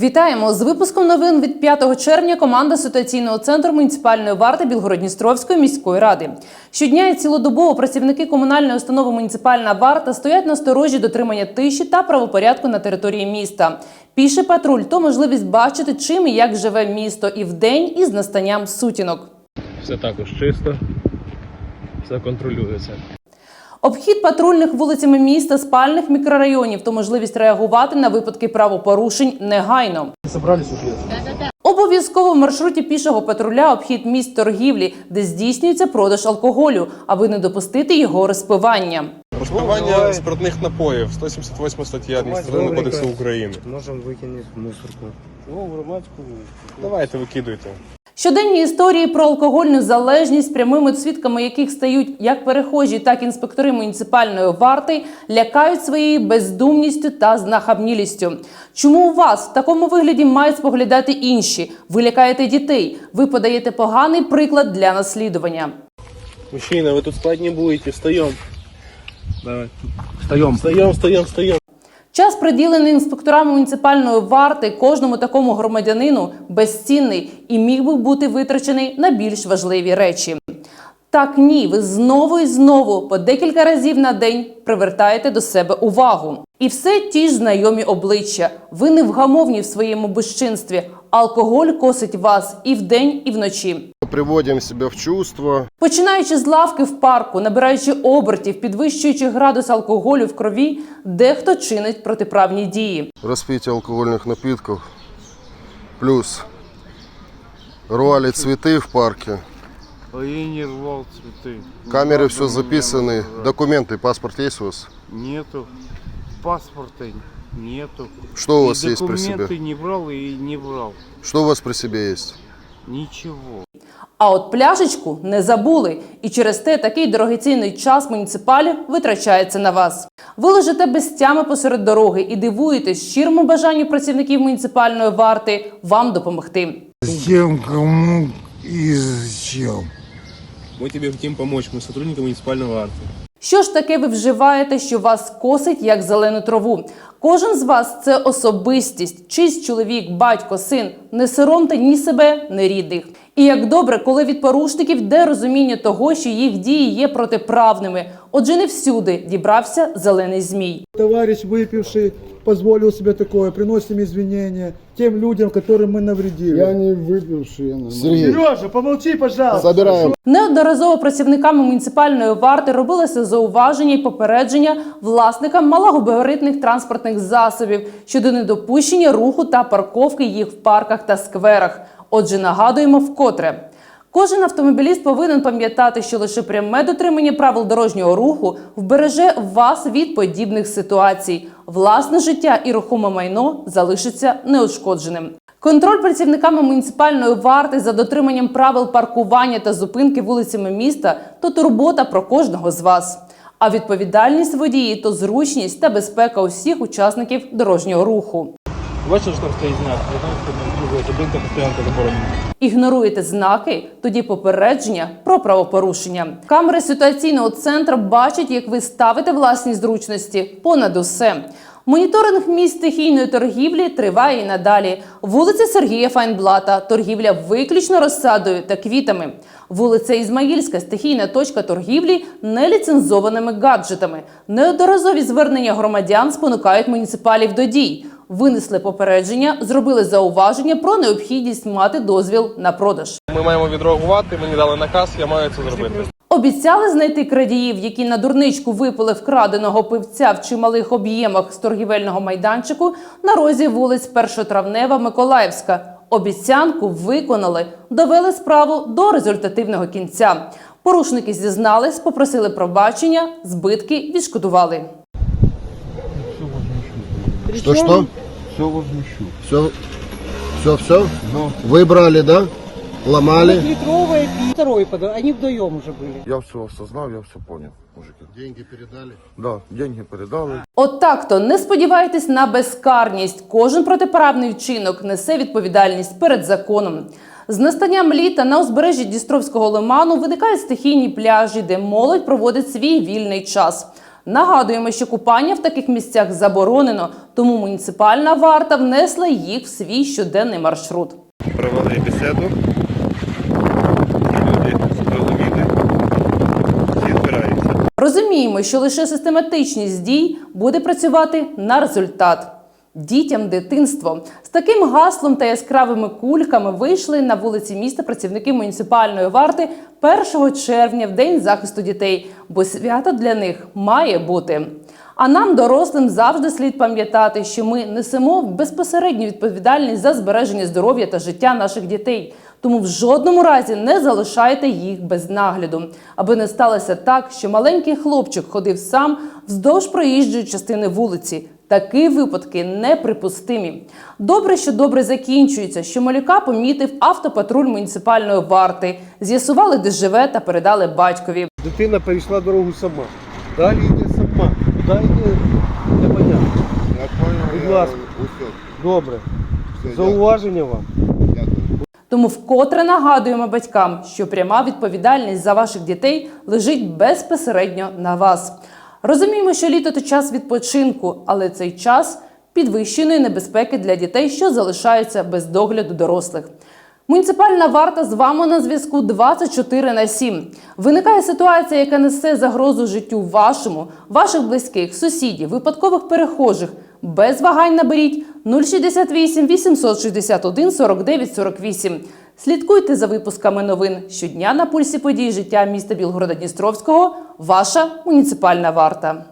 Вітаємо з випуском новин від 5 червня. Команда ситуаційного центру муніципальної варти Білгородністровської міської ради. Щодня і цілодобово працівники комунальної установи муніципальна варта стоять на сторожі дотримання тиші та правопорядку на території міста. Піший патруль то можливість бачити, чим і як живе місто і вдень, і з настанням сутінок. Все також чисто, все контролюється. Обхід патрульних вулицями міста, спальних мікрорайонів то можливість реагувати на випадки правопорушень негайно. Собрались уже. Обов'язково в маршруті пішого патруля обхід місць торгівлі, де здійснюється продаж алкоголю, аби не допустити його розпивання. Розпивання спиртних напоїв 178 стаття Адміністративного кодексу. України. Можем выкинуть в мусорку. Ну, громадську. Давайте викидуйте. Щоденні історії про алкогольну залежність, прямими свідками яких стають як перехожі, так і інспектори муніципальної варти, лякають своєю бездумністю та знахабнілістю. Чому у вас в такому вигляді мають споглядати інші? Ви лякаєте дітей. Ви подаєте поганий приклад для наслідування. Мужчина, вы тут спать не будете, встаем. Давай. Встаємо. Встаем, встаем, встаем. Час, приділений інспекторами муніципальної варти, кожному такому громадянину безцінний і міг би бути витрачений на більш важливі речі. Так ні, ви знову і знову по декілька разів на день привертаєте до себе увагу. І все ті ж знайомі обличчя. Ви невгамовні в своєму безчинстві. Алкоголь косить вас і вдень, і вночі. приводим себя в чувство. Починаючи з лавки в парку, набираючи обертів, підвищуючи градус алкоголю в крові, дехто чинить протиправні дії. Распитие алкогольных напитков. Плюс рвали цветы в парке. А я не рвал цветы. Камеры Правда, все меня записаны. было, да. Документы, паспорт есть у вас? Нету. Паспорта нету. Что у И вас есть при документы себе? не брал и не брал. Что у вас при себе есть? Ничего. А от пляшечку не забули, і через те такий дорогоцінний час муніципалів витрачається на вас. Ви лежите без тями посеред дороги і дивуєтесь щирому бажанню працівників муніципальної варти вам допомогти. Зачем, кому и зачем? Мы тебе хотим помочь, мы сотрудники муниципального арта. Що ж таке ви вживаєте, що вас косить як зелену траву? Кожен з вас це особистість, чийсь чоловік, батько, син. Не соромте ні себе, ні рідних. І як добре, коли від порушників йде розуміння того, що їх дії є протиправними. Отже, не всюди дібрався зелений змій. Товарищ выпивший позволил себе такое, приносим извинения тем людям, которым мы навредили. Я не выпивший, я нормально. Сергей, Сережа, помолчи, пожалуйста. собираем. Неодноразово працівниками муніципальної варти робилося зауваження і попередження власникам малогабаритних транспортних засобів щодо недопущення руху та парковки їх в парках та скверах. Отже, нагадуємо вкотре. Кожен автомобіліст повинен пам'ятати, що лише пряме дотримання правил дорожнього руху вбереже вас від подібних ситуацій. Власне життя і рухоме майно залишиться неушкодженим. Контроль працівниками муніципальної варти за дотриманням правил паркування та зупинки вулицями міста то турбота про кожного з вас. А відповідальність водії то зручність та безпека усіх учасників дорожнього руху. Бачиш, там стоїть знак? Зупинка постоянка заборонена. Ігноруєте знаки, тоді попередження про правопорушення. Камери ситуаційного центру бачать, як ви ставите власні зручності понад усе. Моніторинг місць стихійної торгівлі триває і надалі. Вулиця Сергія Файнблата, торгівля виключно розсадою та квітами. Вулиця Ізмаїльська, стихійна точка торгівлі неліцензованими гаджетами. Неодноразові звернення громадян спонукають муніципалів до дій. Винесли попередження, зробили зауваження про необхідність мати дозвіл на продаж. Ми маємо відреагувати, мені дали наказ, я маю це зробити. Обіцяли знайти крадіїв, які на дурничку випили вкраденого пивця в чималих об'ємах з торгівельного майданчику на розі вулиць Першотравнева Миколаївська. Обіцянку виконали, довели справу до результативного кінця. Порушники зізнались, попросили пробачення, збитки відшкодували. Что, что? Все возмещу. Все, все, все? Вы брали, да? Ломали? Литровые, второй подал. Они вдвоем уже были. Я все осознал, я все понял, мужики. Деньги передали? Да, деньги передали. От так-то не сподівайтесь на безкарність. Кожен протиправний вчинок несе відповідальність перед законом. З настанням літа на узбережжі Дністровського лиману виникають стихійні пляжі, де молодь проводить свій вільний час. Нагадуємо, що купання в таких місцях заборонено, тому муніципальна варта внесла їх в свій щоденний маршрут. Провели бесіду. Люди зрозуміли. Всі збираються. Розуміємо, що лише систематичність дій буде працювати на результат. Дітям дитинство з таким гаслом та яскравими кульками вийшли на вулиці міста працівники муніципальної варти 1 червня в день захисту дітей, бо свято для них має бути. А нам, дорослим, завжди слід пам'ятати, що ми несемо безпосередню відповідальність за збереження здоров'я та життя наших дітей. Тому в жодному разі не залишайте їх без нагляду, аби не сталося так, що маленький хлопчик ходив сам вздовж проїжджої частини вулиці. Такі випадки неприпустимі. Добре, що добре закінчується, що малюка помітив автопатруль муніципальної варти, з'ясували, де живе та передали батькові. Дитина перейшла дорогу сама. Далі йде йде? Непонятно. Я понял, Будь ласка. Добре. Зауваження вам. Тому вкотре нагадуємо батькам, що пряма відповідальність за ваших дітей лежить безпосередньо на вас. Розуміємо, що літо то час відпочинку, але цей час підвищеної небезпеки для дітей, що залишаються без догляду дорослих. Муніципальна варта з вами на зв'язку 24 на 7. Виникає ситуація, яка несе загрозу життю вашому, ваших близьких, сусідів, випадкових перехожих. Без вагань наберіть 068 861 49 48. Слідкуйте за випусками новин щодня на пульсі подій життя міста Білгорода Дністровського. Ваша муніципальна варта.